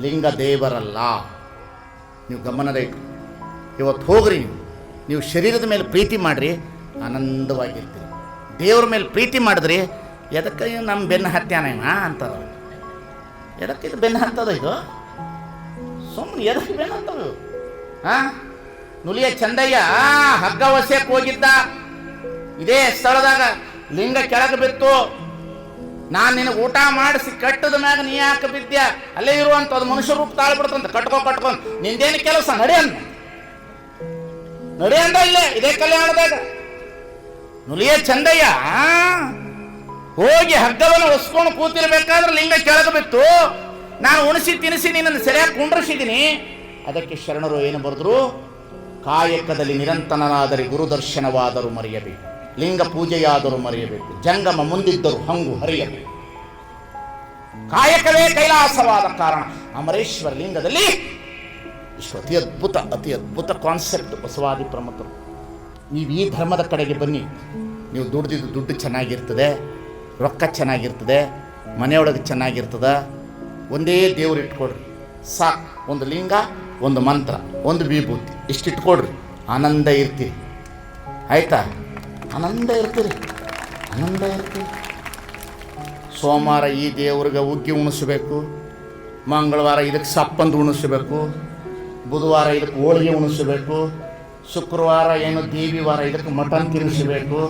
ಲಿಂಗ ದೇವರಲ್ಲ ನೀವು ಗಮನದ ಇಟ್ಟು ಇವತ್ತು ಹೋಗ್ರಿ ನೀವು. ನೀವು ಶರೀರದ ಮೇಲೆ ಪ್ರೀತಿ ಮಾಡಿರಿ, ಆನಂದವಾಗಿರ್ತೀರಿ. ದೇವ್ರ ಮೇಲೆ ಪ್ರೀತಿ ಮಾಡಿದ್ರಿ ಎದಕ್ಕೆ ನಮ್ಮ ಬೆನ್ನು ಹತ್ಯಾನ ಅಂತಾರೆ. ಎದಕ್ಕೆ ಇದು ಬೆನ್ನು ಹತ್ತದ ಇದು? ಸುಮ್ಮನೆ ಎದಕ್ಕೆ ಬೆನ್ನು ಹತ್ತದ? ಹಾ ನುಲಿಯ ಚಂದಯ್ಯ ಹಗ್ಗ ವಸ್ಯಕ್ಕೆ ಹೋಗಿದ್ದ. ಇದೇ ಸ್ಥಳದಾಗ ಲಿಂಗ ಕೆಳಗೆ ಬಿತ್ತು. ನಾನು ನಿನಗೆ ಊಟ ಮಾಡಿಸಿ ಕಟ್ಟದ ಮ್ಯಾಗ ನೀ ಯಾಕೆ ಬಿದ್ದ್ಯಾ? ಅಲ್ಲೇ ಇರುವಂಥದ್ದು ಮನುಷ್ಯ ರೂಪ ತಾಳ್ಬಿಡ್ತಂತ. ಕಟ್ಕೊ ಕಟ್ಕೊಂಡು ನಿಂದೇನು ಕೆಲಸ? ನಡೆ ಅಂದ. ನಡೆ ಅಂದ ಇಲ್ಲೇ, ಇದೇ ಕಲ್ಯಾಣದಾಗ. ನುಲಿಯ ಚಂದಯ್ಯ ಹೋಗಿ ಹಗ್ಗವನ್ನು ಒಸ್ಕೊಂಡು ಕೂತಿರ್ಬೇಕಾದ್ರೆ ಲಿಂಗ ಕೆಳಗೆ ಬಿತ್ತು. ನಾನು ಉಣಿಸಿ ತಿನಿಸಿ ನಿನ್ನನ್ನು ಸರಿಯಾಗಿ ಕುಂಡ್ರಿಸಿದ್ದೀನಿ ಅದಕ್ಕೆ ಶರಣರು ಏನು ಬರೆದ್ರು? ಕಾಯಕದಲ್ಲಿ ನಿರಂತರನಾದರೆ ಗುರುದರ್ಶನವಾದರೂ ಮರೆಯಬೇಕು ಲಿಂಗ ಪೂಜೆಯಾದರೂ ಮರೆಯಬೇಕು. ಜಂಗಮ ಮುಂದಿದ್ದರೂ ಹಂಗು ಹರಿಯಬೇಕು. ಕಾಯಕವೇ ಕೈಲಾಸವಾದ ಕಾರಣ. ಅಮರೇಶ್ವರ ಲಿಂಗದಲ್ಲಿ ಇಷ್ಟು ಅತಿ ಅದ್ಭುತ ಅತಿ ಅದ್ಭುತ ಕಾನ್ಸೆಪ್ಟ್ ಬಸವಾದಿ ಪ್ರಮುಖರು ನೀವು ಈ ಧರ್ಮದ ಕಡೆಗೆ ಬನ್ನಿ. ನೀವು ದುಡ್ದಿದ್ದು ದುಡ್ಡು ಚೆನ್ನಾಗಿರ್ತದೆ, ರೊಕ್ಕ ಚೆನ್ನಾಗಿರ್ತದೆ, ಮನೆಯೊಳಗೆ ಚೆನ್ನಾಗಿರ್ತದೆ. ಒಂದೇ ದೇವ್ರು ಇಟ್ಕೊಡ್ರಿ ಸಾ ಒಂದು ಲಿಂಗ, ಒಂದು ಮಂತ್ರ, ಒಂದು ವಿಭೂತಿ. ಇಷ್ಟು ಇಟ್ಕೊಡ್ರಿ ಆನಂದ ಇರ್ತೀರಿ. ಆಯ್ತಾ? ಆನಂದ ಇರ್ತೀರಿ ಆನಂದ ಇರ್ತೀರಿ ಸೋಮವಾರ ಈ ದೇವ್ರಿಗೆ ಉಗ್ಗಿ ಉಣಿಸ್ಬೇಕು, ಮಂಗಳವಾರ ಇದಕ್ಕೆ ಸಪ್ಪಂದು ಉಣಿಸ್ಬೇಕು, ಬುಧವಾರ ಇದಕ್ಕೆ ಹೋಳಿಗೆ ಉಣಿಸ್ಬೇಕು, ಶುಕ್ರವಾರ ಏನು ದೇವಿ ವಾರ ಇದಕ್ಕೆ ಮಟನ್ ತಿನ್ನಿಸ್ಬೇಕು,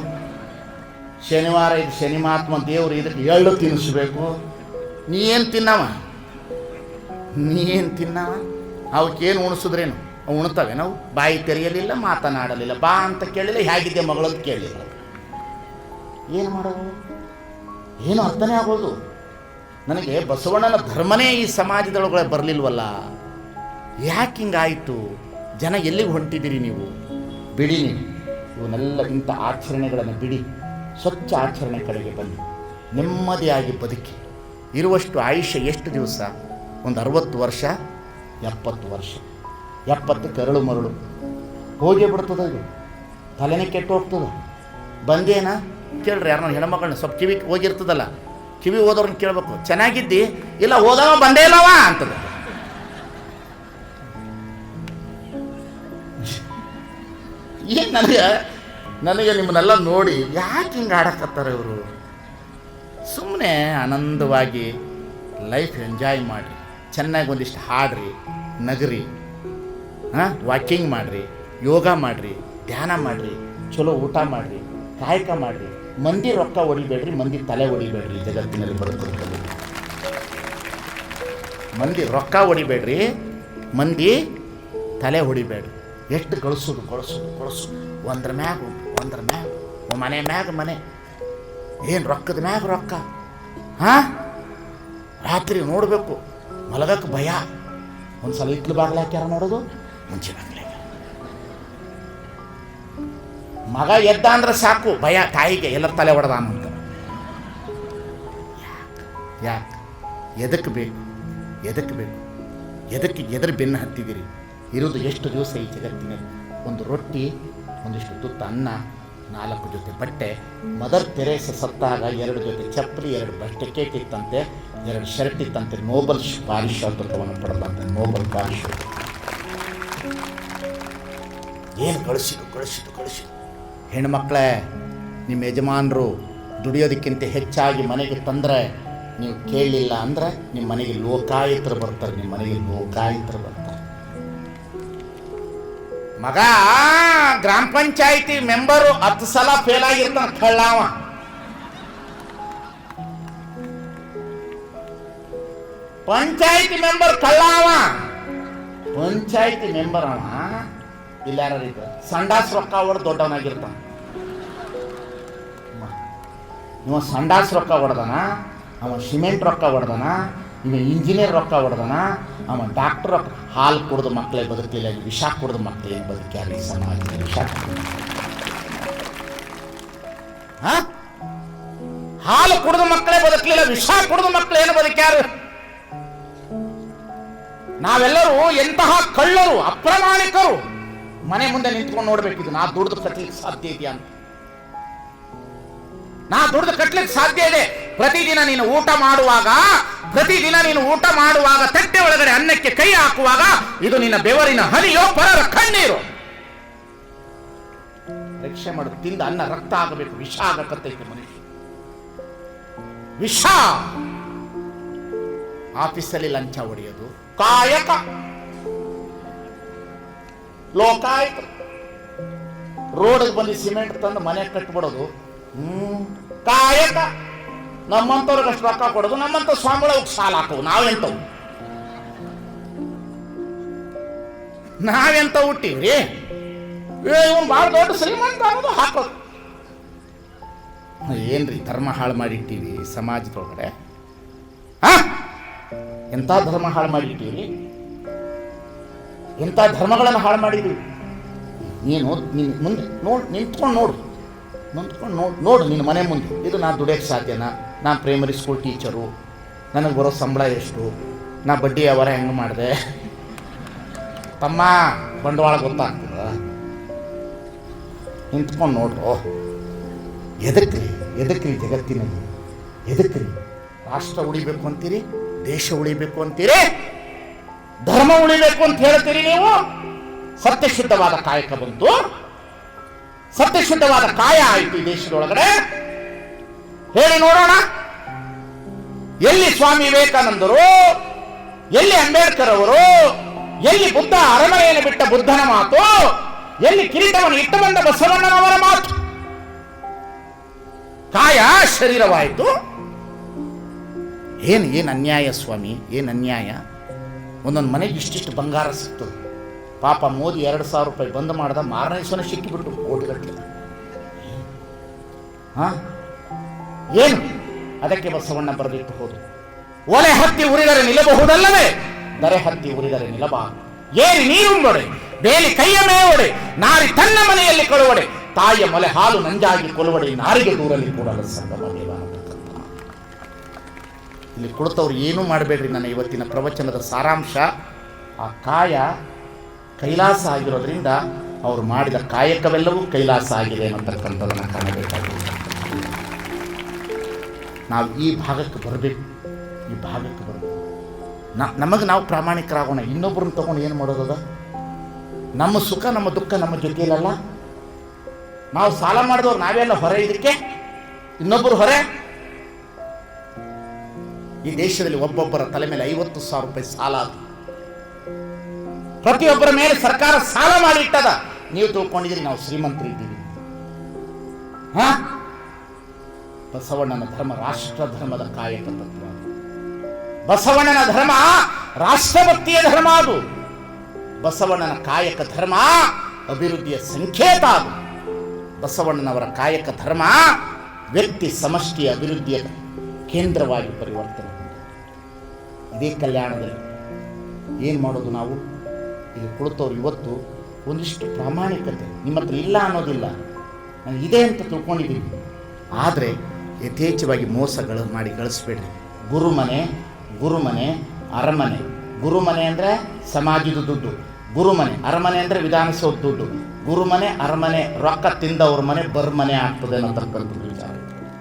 ಶನಿವಾರ ಇದು ಶನಿ ಮಹಾತ್ಮ ದೇವ್ರು ಇದಕ್ಕೆ ಎಳ್ಳು ತಿನ್ನಿಸ್ಬೇಕು. ನೀ ಏನು ತಿನ್ನವ? ನೀ ಏನು ತಿನ್ನವ? ಅವಕ್ಕೇನು ಉಣಿಸಿದ್ರೇನು? ಉಣ್ತವೆ ನಾವು ಬಾಯಿ ತೆರೆಯಲಿಲ್ಲ, ಮಾತನಾಡಲಿಲ್ಲ. ಬಾ ಅಂತ ಕೇಳಿಲ್ಲ ಹೇಗಿದ್ದೆ ಮಗಳಂತ ಕೇಳಿಲ್ಲ ಏನು ಮಾಡೋದು? ಏನು ಅರ್ಥನೇ ಆಗೋದು? ನನಗೆ ಬಸವಣ್ಣನ ಧರ್ಮನೇ ಈ ಸಮಾಜದೊಳಗೆ ಬರಲಿಲ್ವಲ್ಲ? ಯಾಕೆ ಹಿಂಗಾಯಿತು? ಜನ ಎಲ್ಲಿಗೆ ಹೊಂಟಿದ್ದೀರಿ ನೀವು? ಬಿಡಿ ನೀವು. ಇವನ್ನೆಲ್ಲ ಇಂಥ ಆಚರಣೆಗಳನ್ನು ಬಿಡಿ. ಸ್ವಚ್ಛ ಆಚರಣೆ ಕಡೆಗೆ ಬನ್ನಿ. ನೆಮ್ಮದಿಯಾಗಿ ಬದುಕಿ. ಇರುವಷ್ಟು ಆಯುಷ್ಯ ಎಷ್ಟು ದಿವಸ? ಒಂದು ಅರವತ್ತು ವರ್ಷ, ಎಪ್ಪತ್ತು ವರ್ಷ. ಎಪ್ಪತ್ತು ಕರಳು ಮರಳು. ಹೋಗೇ ಬಿಡ್ತದ ಇದು. ತಲೆನೇ ಕೆಟ್ಟು ಹೋಗ್ತದ. ಬಂದೇನಾ? ಕೇಳ್ರಿ ಯಾರನ್ನ ಹೆಣ್ಮಕ್ಳನ್ನ ಸ್ವಲ್ಪ ಕಿವಿ ಹೋಗಿರ್ತದಲ್ಲ, ಕಿವಿ ಹೋದವ್ರನ್ನ ಕೇಳ್ಬೇಕು. ಚೆನ್ನಾಗಿದ್ದಿ? ಇಲ್ಲ ಹೋದವ ಬಂದೇ ಇಲ್ಲವ ಅಂತದ. ಏನು ನನಗೆ? ನನಗೆ ನಿಮ್ಮನ್ನೆಲ್ಲ ನೋಡಿ ಯಾಕೆ ಹಿಂಗೆ ಆಡಕತ್ತಾರೆ ಇವರು? ಸುಮ್ಮನೆ ಆನಂದವಾಗಿ ಲೈಫ್ ಎಂಜಾಯ್ ಮಾಡಿ, ಚೆನ್ನಾಗಿ ಒಂದಿಷ್ಟು ಹಾಡ್ರಿ, ನಗರಿ. ಹಾಂ? ವಾಕಿಂಗ್ ಮಾಡಿರಿ, ಯೋಗ ಮಾಡಿರಿ, ಧ್ಯಾನ ಮಾಡಿರಿ, ಚಲೋ ಊಟ ಮಾಡಿರಿ, ಕಾಯಕ ಮಾಡಿರಿ, ಮಂದಿ ರೊಕ್ಕ ಹೊಡಿಬೇಡ್ರಿ, ಮಂದಿ ತಲೆ ಹೊಡಿಬೇಡ್ರಿ ಜಗತ್ತಿನಲ್ಲಿ ಬದುಕಿರ್ತದೆ ಮಂದಿ ರೊಕ್ಕ ಹೊಡಿಬೇಡ್ರಿ, ಮಂದಿ ತಲೆ ಹೊಡಿಬೇಡ್ರಿ. ಎಷ್ಟು ಗಳಿಸೋದು ಗಳಿಸೋದು ಗಳಿಸೋದು. ಒಂದ್ರ ಮ್ಯಾಗ ಒಂದು ಒಂದ್ರ ಮ್ಯಾಗ ಮನೆ ಮ್ಯಾಗ ಮನೆ. ಏನು ರೊಕ್ಕದ ಮ್ಯಾಗ ರೊಕ್ಕ? ಹಾಂ? ರಾತ್ರಿ ನೋಡಬೇಕು ಮಲಗಕ್ಕೆ ಭಯ. ಒಂದು ಸಲ ಇಟ್ಲು ಬಾಗಿಲು ಹಾಕ್ಯಾರ ನೋಡೋದು? ಮುಂಚೆ ಬಾಗಿಲು ಮಗ ಎದ್ದ ಅಂದ್ರೆ ಸಾಕು, ಭಯ ತಾಯಿಗೆ ಎಲ್ಲರ ತಲೆ ಹೊಡೆದ ಅಂತ. ಯಾಕೆ? ಎದಕ್ಕೆ ಬೇಕು? ಎದಕ್ಕೆ ಬೇಕು? ಎದಕ್ಕೆ ಎದ್ರ ಬೆನ್ನು ಹತ್ತಿದ್ದೀರಿ ಇರೋದು ಎಷ್ಟು ದಿವಸ ಈ ಜಗತ್ತಿನಲ್ಲಿ? ಒಂದು ರೊಟ್ಟಿ, ಒಂದಿಷ್ಟು ತುತ್ತ ಅನ್ನ, ನಾಲ್ಕು ಜೊತೆ ಬಟ್ಟೆ, ಮದರ್ ತೆರೇಸ ಸತ್ತಾಗ ಎರಡು ಜೊತೆ ಚಪ್ಪಲಿ, ಎರಡು ಬಟ್ಟೆ ಕೇಕ್ ಇತ್ತಂತೆ, ಎರಡು ಶರ್ಟ್ ಇತ್ತಂತೆ ನೋಬಲ್ ಪಾರಿಶೋಧಕವನ್ನು ಪಡೆದಂತೆ ನೋಬಲ್ ಪಾರಿಶೋಧಕ ಏನು ಕಳಿಸಿದ್ರು ಕಳಿಸಿದ್ರು ಕಳಿಸಿದ್ರು ಹೆಣ್ಮಕ್ಳೇ, ನಿಮ್ಮ ಯಜಮಾನರು ದುಡಿಯೋದಕ್ಕಿಂತ ಹೆಚ್ಚಾಗಿ ಮನೆಗೆ ತಂದರೆ ನೀವು ಕೇಳಲಿಲ್ಲ ಅಂದ್ರೆ ನಿಮ್ಮ ಮನೆಗೆ ಲೋಕಾಯುತರು ಬರ್ತಾರೆ, ನಿಮ್ಮ ಮನೆಗೆ ಲೋಕಾಯುತರು ಬರ್ತಾರೆ. ಮಗ, ಗ್ರಾಮ ಪಂಚಾಯಿತಿ ಮೆಂಬರು ಹತ್ತು ಸಲ ಫೇಲ್ ಆಗಿರ್ತಾನೆ ಕಳ್ಳಾವ ಪಂಚಾಯಿತಿ ಮೆಂಬರ್ ಕಳ್ಳಾವ ಪಂಚಾಯಿತಿ ಮೆಂಬರ್ ಅವ. ಇಲ್ಲ ಯಾರು ಇದ್ದಾರೆ ಸಂಡಾಸ್ ರೊಕ್ಕ ಹೊಡೆದು ದೊಡ್ಡವನಾಗಿರ್ತಾನ. ಇವ ಸಂಡಾಸ್ ರೊಕ್ಕ ಹೊಡೆದನ, ಅವ ಸಿಮೆಂಟ್ ರೊಕ್ಕ ಹೊಡೆದನ, ಇವ ಇಂಜಿನಿಯರ್ ರೊಕ್ಕ ಹೊಡೆದನ, ಅವ ಡಾಕ್ಟರ್ ರೊಕ್ಕ, ಹಾಲು ಕುಡಿದು ಮಕ್ಕಳಿಗೆ ಬದುಕಿಲ್ಲ ವಿಷ ಕುಡಿದು ಮಕ್ಕಳಿಗೆ ಬದುಕ್ಯಾರ ಸಮಾಜದಲ್ಲಿ ವಿಷ? ಹಾಲು ಕುಡಿದು ಮಕ್ಕಳೇ ಬದುಕಲಿಲ್ಲ ವಿಷ ಕುಡಿದು ಮಕ್ಕಳು ಏನು ಬದುಕ್ಯಾರು? ನಾವೆಲ್ಲರೂ ಎಂತಹ ಕಳ್ಳರು, ಅಪ್ರಾಮಾಣಿಕರು ಮನೆ ಮುಂದೆ ನಿಂತ್ಕೊಂಡು ನೋಡ್ಬೇಕಿದು ನಾ ದುಡ್ದು ಕಟ್ಲಿಕ್ಕೆ ಸಾಧ್ಯ ಇದೆಯಾ ಅಂತ. ನಾ ದುಡ್ದು ಕಟ್ಲಿಕ್ಕೆ ಸಾಧ್ಯ ಇದೆ. ಪ್ರತಿದಿನ ನೀನು ಊಟ ಮಾಡುವಾಗ, ಪ್ರತಿದಿನ ನೀನು ಊಟ ಮಾಡುವಾಗ, ತಟ್ಟೆ ಒಳಗಡೆ ಅನ್ನಕ್ಕೆ ಕೈ ಹಾಕುವಾಗ ಇದು ನಿನ್ನ ಬೆವರಿನ ಹನಿಯೋ ಪರರ ಕಣ್ಣೀರು. ರಕ್ಷೆ ಮಾಡು. ತಿಂದ ಅನ್ನ ರಕ್ತ ಆಗಬೇಕು. ವಿಷ ಆಗಕತ್ತೈತೆ ಮನುಷ್ಯ. ವಿಷ! ಆಫೀಸಲ್ಲಿ ಲಂಚ ಹೊಡೆಯೋದು. ಕಾಯಕ! ಲೋಕಾಯಕ ರೋಡಿಗೆ ಬಂದು ಸಿಮೆಂಟ್ ತಂದು ಮನೆ ಕಟ್ಬಿಡೋದು. ಹ್ಮ್. ಕಾಯಕ. ನಮ್ಮಂತವ್ರಿಗೆ ಅಷ್ಟು ರೊಕ್ಕ ಕೊಡೋದು ನಮ್ಮಂತ ಸ್ವಾಮಿಗಳಿಗೆ ಸಾಲ ಹಾಕವು ನಾವೆಂತವು ನಾವೆಂತ ಹುಟ್ಟಿವ್ರಿ? ಇವನು ಭಾಳ ದೊಡ್ಡ ಶ್ರೀಮಂತ ಅನ್ನೋದು ಹಾಕೋದು. ಏನ್ರಿ ಧರ್ಮ ಹಾಳು ಮಾಡಿಟ್ಟಿವಿ ಸಮಾಜದೊಳಗಡೆ? ಎಂಥ ಧರ್ಮ ಹಾಳು ಮಾಡಿಟ್ಟಿವಿ ಎಂಥ ಧರ್ಮಗಳನ್ನು ಹಾಳು ಮಾಡಿದ್ವಿ. ನೀನು ನೀನು ಮುಂದೆ ನೋಡಿ ನಿಂತ್ಕೊಂಡು ನೋಡು. ನಿಂತ್ಕೊಂಡು ನೋಡಿ ನೋಡು ನಿನ್ನ ಮನೆ ಮುಂದೆ. ಇದು ನಾನು ದುಡಿಯೋಕ್ಕೆ ಸಾಧ್ಯನಾ? ನಾನು ಪ್ರೈಮರಿ ಸ್ಕೂಲ್ ಟೀಚರು ನನಗೆ ಬರೋ ಸಂಬಳ ಎಷ್ಟು? ನಾ ಬಡ್ಡಿ ವ್ಯವಹಾರ ಹೆಂಗೆ ಮಾಡಿದೆ? ತಮ್ಮ, ಬಂಡವಾಳ ಗೊತ್ತಾಗ್ತದ ನಿಂತ್ಕೊಂಡು ನೋಡ್ರು? ಎದಕ್ರಿ? ಎದಕ್ರಿ ಜಗತ್ತಿನಲ್ಲಿ? ಎದಕ್ರಿ? ರಾಷ್ಟ್ರ ಉಳಿಬೇಕು ಅಂತೀರಿ? ದೇಶ ಉಳಿಬೇಕು ಅಂತೀರಿ? ಧರ್ಮ ಉಳಿಬೇಕು ಅಂತ ಹೇಳ್ತೀರಿ ನೀವು? ಸತ್ಯಶುದ್ಧವಾದ ಕಾಯಕ ಬಂತು. ಸತ್ಯಶುದ್ಧವಾದ ಕಾಯ ಆಯಿತು ಈ ದೇಶದೊಳಗಡೆ. ಹೇಳಿ ನೋಡೋಣ. ಎಲ್ಲಿ ಸ್ವಾಮಿ ವಿವೇಕಾನಂದರು? ಎಲ್ಲಿ ಅಂಬೇಡ್ಕರ್ ಅವರು? ಎಲ್ಲಿ ಬುದ್ಧ ಅರಮನೆಯನ್ನು ಬಿಟ್ಟ ಬುದ್ಧನ ಮಾತು? ಎಲ್ಲಿ ಕಿರೀಟವನ್ನು ಇಟ್ಟು ಬಂದ ಬಸವಣ್ಣನವರ ಮಾತು? ಕಾಯ ಶರೀರವಾಯಿತು. ಏನು ಏನು ಅನ್ಯಾಯ ಸ್ವಾಮಿ? ಏನು ಅನ್ಯಾಯ? ಒಂದೊಂದು ಮನೆಗೆ ಇಷ್ಟಿಷ್ಟು ಬಂಗಾರ ಸಿಕ್ತು. ಪಾಪ ಮೋದಿ ಎರಡು ಸಾವಿರ ರೂಪಾಯಿ ಬಂದ್ ಮಾಡ್ದ ಮಾರನೇ ಸಿಕ್ಕಿಬಿಟ್ಟು ಕೋಟಿಗಟ್ಟಲೆ ಹಾ? ಏನು? ಅದಕ್ಕೆ ಬಸವಣ್ಣ ಬರೆದಿಟ್ಟು ಹೋದು. ಒಲೆ ಹತ್ತಿ ಉರಿದರೆ ನಿಲ್ಲಬಹುದಲ್ಲವೇ? ದರೆ ಹತ್ತಿ ಉರಿದರೆ ನಿಲ್ಲಬಾರದು. ಏರಿ ನೀರು ನೀರುಂಬೊಡೆ, ಬೇಲಿ ಕೈಯ ಮೇವೊಡೆ, ನಾರಿ ತನ್ನ ಮನೆಯಲ್ಲಿ ಕಳುವಡೆ, ತಾಯಿಯ ಮೊಲೆ ಹಾಲು ನಂಜಾಗಿ ಕೊಲುವಡೆ, ನಾರಿಗೆ ದೂರಲ್ಲಿ ಕೂಡ ಸಂಗಮ. ಇಲ್ಲಿ ಕುಳಿತವ್ರು ಏನೂ ಮಾಡಬೇಡ್ರಿ ನನ್ನ ಇವತ್ತಿನ ಪ್ರವಚನದ ಸಾರಾಂಶ. ಆ ಕಾಯ ಕೈಲಾಸ ಆಗಿರೋದ್ರಿಂದ ಅವರು ಮಾಡಿದ ಕಾಯಕವೆಲ್ಲವೂ ಕೈಲಾಸ ಆಗಿದೆ ಅನ್ನತಕ್ಕಂಥದ್ದನ್ನು ಕಾಣಬೇಕಾಗಿದೆ. ನಾವು ಈ ಭಾಗಕ್ಕೆ ಬರಬೇಕು. ಈ ಭಾಗಕ್ಕೆ ಬರಬೇಕು. ನಮಗೆ ನಾವು ಪ್ರಾಮಾಣಿಕರಾಗೋಣ. ಇನ್ನೊಬ್ಬರನ್ನು ತಗೊಂಡು ಏನು ಮಾಡೋದದ? ನಮ್ಮ ಸುಖ, ನಮ್ಮ ದುಃಖ, ನಮ್ಮ ಜೊತೆಯಲ್ಲ ನಾವು ಸಾಲ ಮಾಡಿದವ್ರು ನಾವೆಲ್ಲ ಹೊರೆ ಇದಕ್ಕೆ? ಇನ್ನೊಬ್ಬರು ಹೊರೆ? ಈ ದೇಶದಲ್ಲಿ ಒಬ್ಬೊಬ್ಬರ ತಲೆ ಮೇಲೆ ಐವತ್ತು ಸಾವಿರ ರೂಪಾಯಿ ಸಾಲ ಅದು ಪ್ರತಿಯೊಬ್ಬರ ಮೇಲೆ ಸರ್ಕಾರ ಸಾಲ ಮಾಡಿ ಇಟ್ಟದ ನೀವು ತಿಳ್ಕೊಂಡಿದ್ದೀರಿ, ನಾವು ಶ್ರೀಮಂತರು ಇದ್ದೀವಿ. ಹಾ? ಬಸವಣ್ಣನ ಧರ್ಮ ರಾಷ್ಟ್ರ ಧರ್ಮದ ಕಾಯಕ ತತ್ವ ಬಸವಣ್ಣನ ಧರ್ಮ ರಾಷ್ಟ್ರಭಕ್ತಿಯ ಧರ್ಮ ಅದು. ಬಸವಣ್ಣನ ಕಾಯಕ ಧರ್ಮ ಅಭಿವೃದ್ಧಿಯ ಸಂಕೇತ ಅದು. ಬಸವಣ್ಣನವರ ಕಾಯಕ ಧರ್ಮ ವ್ಯಕ್ತಿ ಸಮಷ್ಟಿಯ ಅಭಿವೃದ್ಧಿಯ ಕೇಂದ್ರವಾಗಿ ಪರಿವರ್ತನೆ. ಇದೇ ಕಲ್ಯಾಣದಲ್ಲಿ ಏನು ಮಾಡೋದು ನಾವು? ಇಲ್ಲಿ ಕುಳಿತವ್ರು ಇವತ್ತು ಒಂದಿಷ್ಟು ಪ್ರಾಮಾಣಿಕತೆ. ನಿಮ್ಮ ಹತ್ರ ಇಲ್ಲ ಅನ್ನೋದಿಲ್ಲ. ನಾನು ಇದೆ ಅಂತ ತಿಳ್ಕೊಂಡಿದ್ದೀನಿ. ಆದರೆ ಯಥೇಚ್ಛವಾಗಿ ಮೋಸಗಳು ಮಾಡಿ ಗಳಿಸ್ಬೇಡ್ರಿ ಗುರುಮನೆ ಗುರುಮನೆ, ಅರಮನೆ. ಗುರುಮನೆ ಅಂದರೆ ಸಮಾಜದ ದುಡ್ಡು. ಗುರುಮನೆ, ಅರಮನೆ ಅಂದರೆ ವಿಧಾನಸೌಧ ದುಡ್ಡು. ಗುರುಮನೆ, ಅರಮನೆ, ರೊಕ್ಕ ತಿಂದವ್ರ ಮನೆ ಬರ್ಮನೆ ಆಗ್ತದೆ ಅನ್ನತಕ್ಕಂಥದ್ದು